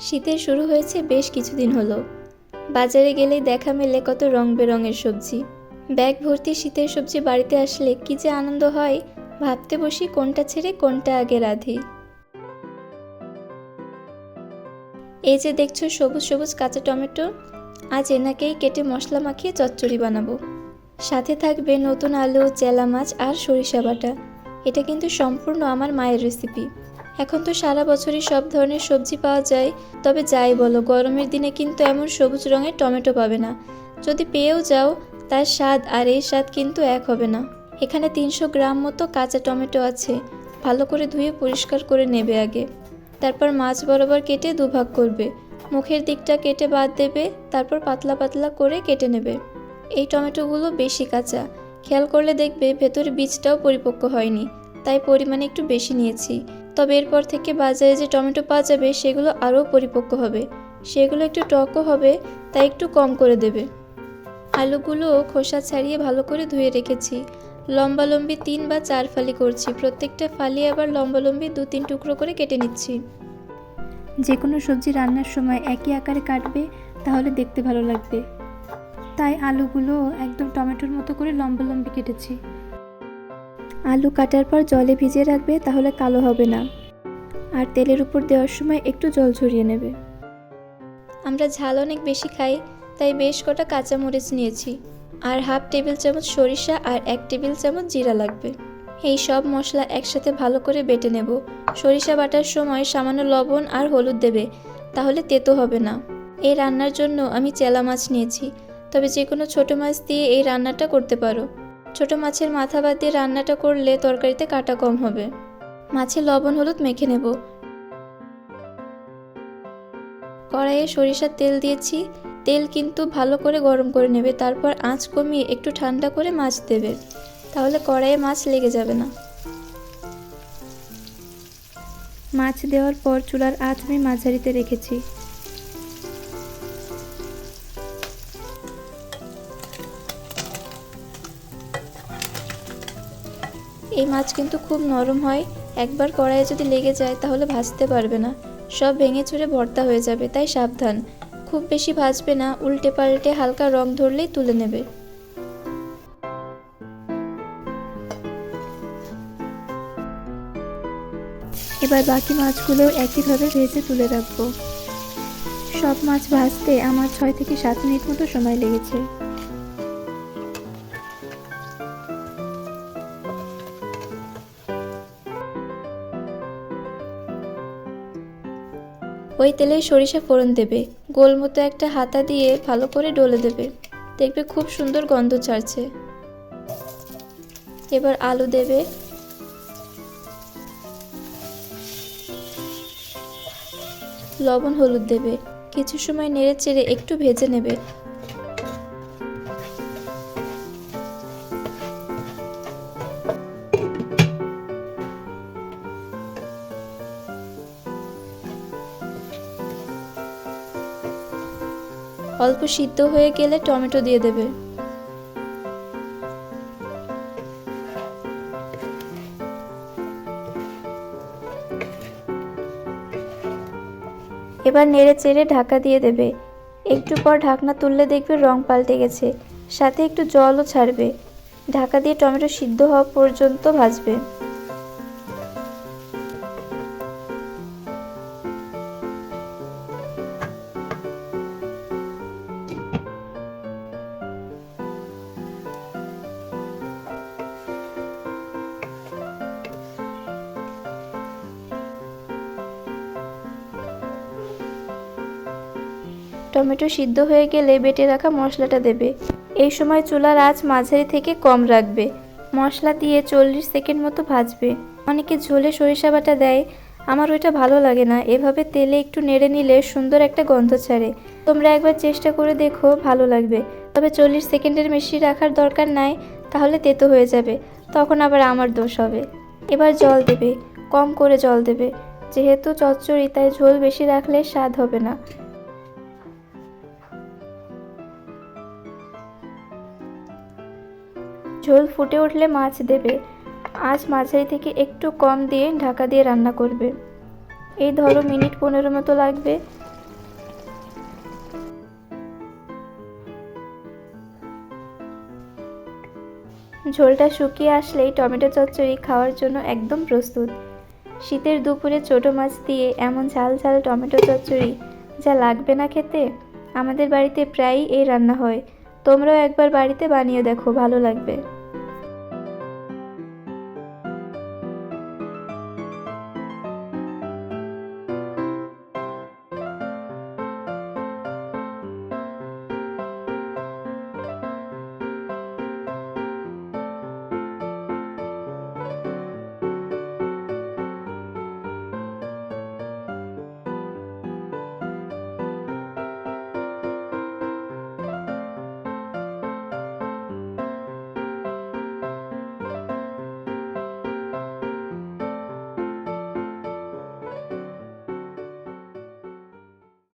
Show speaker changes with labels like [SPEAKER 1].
[SPEAKER 1] শীতের শুরু হয়েছে বেশ কিছুদিন হলো। বাজারে গেলেই দেখা মেলে কত রং বেরঙের সবজি। ব্যাগ ভর্তি শীতের সবজি বাড়িতে আসলে কি যে আনন্দ হয়, ভাবতে বসি কোনটা ছেড়ে কোনটা আগে রাধি। এই যে দেখছ সবুজ সবুজ কাঁচা টমেটো, আজ এনাকেই কেটে মশলা মাখিয়ে চচ্চড়ি বানাবো। সাথে থাকবে নতুন আলু জেলা মাছ আর সরিষা বাটা। এটা কিন্তু সম্পূর্ণ আমার মায়ের রেসিপি এখন তো সারা বছরই সব ধরনের সবজি পাওয়া যায়। তবে যাই বলো, গরমের দিনে কিন্তু এমন সবুজ রঙের টমেটো পাবে না। যদি পেয়েও যাও, তার স্বাদ আর এই স্বাদ কিন্তু এক হবে না। এখানে তিনশো গ্রাম মতো কাঁচা টমেটো আছে। ভালো করে ধুয়ে পরিষ্কার করে নেবে আগে। তারপর মাছ বরাবর কেটে দুভাগ করবে। মুখের দিকটা কেটে বাদ দেবে, তারপর পাতলা পাতলা করে কেটে নেবে। এই টমেটোগুলো বেশি কাঁচা। খেয়াল করলে দেখবে ভেতরে বীজটাও পরিপক্ক হয়নি। তাই পরিমাণে একটু বেশি নিয়েছি। তবে এরপর থেকে বাজারে যে টমেটো পাওয়া যাবে, সেগুলো আরও পরিপক্ক হবে। সেগুলো একটু টকও হবে, তাই একটু কম করে দেবে। আলুগুলো খোসা ছাড়িয়ে ভালো করে ধুয়ে রেখেছি। লম্বালম্বি তিন বা চার ফালি করছি। প্রত্যেকটা ফালি আবার লম্বালম্বি দু তিন টুকরো করে কেটে নিচ্ছি।
[SPEAKER 2] যে কোনো সবজি রান্নার সময় একই আকারে কাটবে, তাহলে দেখতে ভালো লাগবে। তাই আলুগুলো একদম টমেটোর মতো করে লম্বা লম্বি কেটেছি। আলু কাটার পর জলে ভিজিয়ে রাখবে, তাহলে কালো হবে না। আর তেলের উপর দেওয়ার সময় একটু জল ঝরিয়ে নেবে।
[SPEAKER 1] আমরা ঝাল অনেক বেশি খাই, তাই বেশ কটা কাঁচামরিচ নিয়েছি। আর হাফ টেবিল চামচ সরিষা আর এক টেবিল চামচ জিরা লাগবে। এই সব মশলা একসাথে ভালো করে বেটে নেব। সরিষা বাটার সময় সামান্য লবণ আর হলুদ দেবে, তাহলে তেতো হবে না। এই রান্নার জন্য আমি চেলা মাছ নিয়েছি। তবে যে কোনো ছোটো মাছ দিয়ে এই রান্নাটা করতে পারো। ছোট মাছের মাথা বাদ দিয়ে রান্নাটা করলে তরকারিতে কাটা কম হবে। মাছে লবণ হলুদ মেখে নেব। কড়াইয়ে সরিষার তেল দিয়েছি। তেল কিন্তু ভালো করে গরম করে নেবে, তারপর আঁচ কমিয়ে একটু ঠান্ডা করে মাছ দেবে। তাহলে কড়াইয়ে মাছ লেগে যাবে না।
[SPEAKER 2] মাছ দেওয়ার পর চুলার আঁচ আমি মাঝারিতে রেখেছি।
[SPEAKER 1] এই মাছ কিন্তু খুব নরম হয়। একবার কড়াইয়ে যদি লেগে যায়, তাহলে ভাজতে পারবে না। সব ভেঙে চুরে ভর্তা হয়ে যাবে, তাই সাবধান। খুব বেশি ভাজবে না, উল্টে পাল্টে হালকা রং ধরলেই তুলে নেবে।
[SPEAKER 2] এবার বাকি মাছগুলো একইভাবে ভেজে তুলে রাখব। সব মাছ ভাজতে আমার ছয় থেকে সাত মিনিট মতো সময় লেগেছে।
[SPEAKER 1] ওই তেলে সরিষা ফোড়ন দেবে। গোল মতো একটা হাতা দিয়ে ভালো করে ডলে দেবে। দেখবে খুব সুন্দর গন্ধ ছাড়ছে। এবার আলু দেবে। লবণ হলুদ দেবে। কিছু সময় নেড়ে চেড়ে একটু ভেজে নেবে। অল্প সিদ্ধ হয়ে গেলে টমেটো দিয়ে দেবে। এবার নেড়ে চেড়ে ঢাকা দিয়ে দেবে। একটু পর ঢাকনা তুললে দেখবে রং পাল্টে গেছে, সাথে একটু জলও ছাড়বে। ঢাকা দিয়ে টমেটো সিদ্ধ হওয়া পর্যন্ত ভাজবে। টমেটো সিদ্ধ হয়ে গেলে বেটে রাখা মশলাটা দেবে। এই সময় চুলার আঁচ মাঝারি থেকে কম রাখবে। মশলা দিয়ে চল্লিশ সেকেন্ড মতো ভাজবে। অনেকে ঝোলে সরিষা বাটা দেয়। আমার ওইটা ভালো লাগে না। এভাবে তেলে একটু নেড়ে নিলে সুন্দর একটা গন্ধ ছাড়ে। তোমরা একবার চেষ্টা করে দেখো, ভালো লাগবে। তবে চল্লিশ সেকেন্ডের বেশি রাখার দরকার নাই, তাহলে তেতো হয়ে যাবে। তখন আবার আমার দোষ হবে। এবার জল দেবে। কম করে জল দেবে। যেহেতু চচ্চড়ি, তাই ঝোল বেশি রাখলে স্বাদ হবে না। ঝোল ফুটে উঠলে মাছ দেবে। আজ মাঝারি থেকে একটু কম দিয়ে ঢাকা দিয়ে রান্না করবে। এই ধরো মিনিট পনেরো মতো লাগবে। ঝোলটা শুকিয়ে আসলেই টমেটো চচ্চড়ি খাওয়ার জন্য একদম প্রস্তুত। শীতের দুপুরে ছোট মাছ দিয়ে এমন ঝাল ঝাল টমেটো চচ্চড়ি যা লাগবে না খেতে, আমাদের বাড়িতে প্রায়ই এই রান্না হয়। তোমরাও একবার বাড়িতে বানিয়ে দেখো, ভালো লাগবে।